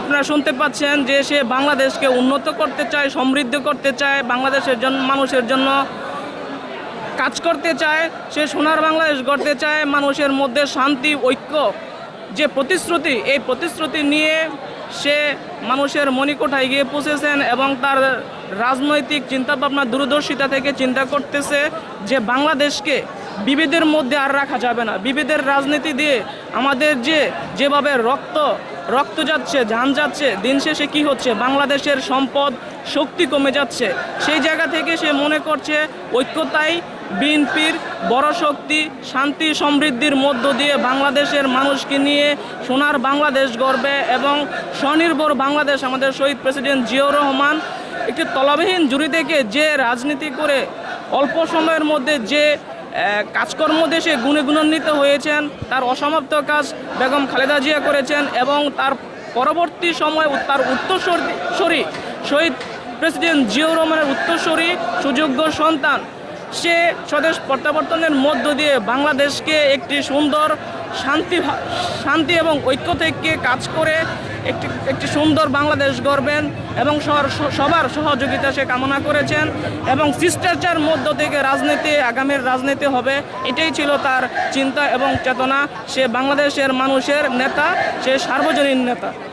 আপনারা শুনতে পাচ্ছেন যে সে বাংলাদেশকে উন্নত করতে চায়, সমৃদ্ধ করতে চায়, বাংলাদেশের জন্য মানুষের জন্য কাজ করতে চায়, সে সোনার বাংলাদেশ গড়তে চায়, মানুষের মধ্যে শান্তি, ঐক্য যে প্রতিশ্রুতি, এই প্রতিশ্রুতি নিয়ে সে মানুষের মণিকোঠায় গিয়ে পৌঁছেছেন এবং তার রাজনৈতিক চিন্তাভাবনা, দূরদর্শিতা থেকে চিন্তা করতেছে যে বাংলাদেশকে বিভেদের মধ্যে আর রাখা যাবে না। বিভেদের রাজনীতি দিয়ে আমাদের যে যেভাবে রক্ত রক্ত যাচ্ছে যান যাচ্ছে, দিন শেষে কী হচ্ছে? বাংলাদেশের সম্পদ শক্তি কমে যাচ্ছে। সেই জায়গা থেকে সে মনে করছে ঐক্যতাই বিএনপির বড় শক্তি, শান্তি, সমৃদ্ধির মধ্য দিয়ে বাংলাদেশের মানুষকে নিয়ে সোনার বাংলাদেশ গড়বে এবং স্বনির্ভর বাংলাদেশ আমাদের শহীদ প্রেসিডেন্ট জিয়াউর রহমান একটি তলাবিহীন জুড়ি থেকে যে রাজনীতি করে অল্প সময়ের মধ্যে যে কাজকর্ম দেশে গুণে গুণান্বিত হয়েছেন। তার অসমাপ্ত কাজ বেগম খালেদা জিয়া করেছেন এবং তার পরবর্তী সময় তার উত্তরসূরি শহীদ প্রেসিডেন্ট জিয়াউর রহমানের উত্তরসরি সুযোগ্য সন্তান। সে স্বদেশ প্রত্যাবর্তনের মধ্য দিয়ে বাংলাদেশকে একটি সুন্দর শান্তি শান্তি এবং ঐক্য থেকে কাজ করে একটি একটি সুন্দর বাংলাদেশ গড়বেন এবং সবার সবার সহযোগিতা সে কামনা করেছেন এবং শিষ্টাচার মধ্য থেকে রাজনীতি, আগামীর রাজনীতি হবে, এটাই ছিল তার চিন্তা এবং চেতনা। সে বাংলাদেশের মানুষের নেতা, সে সার্বজনীন নেতা।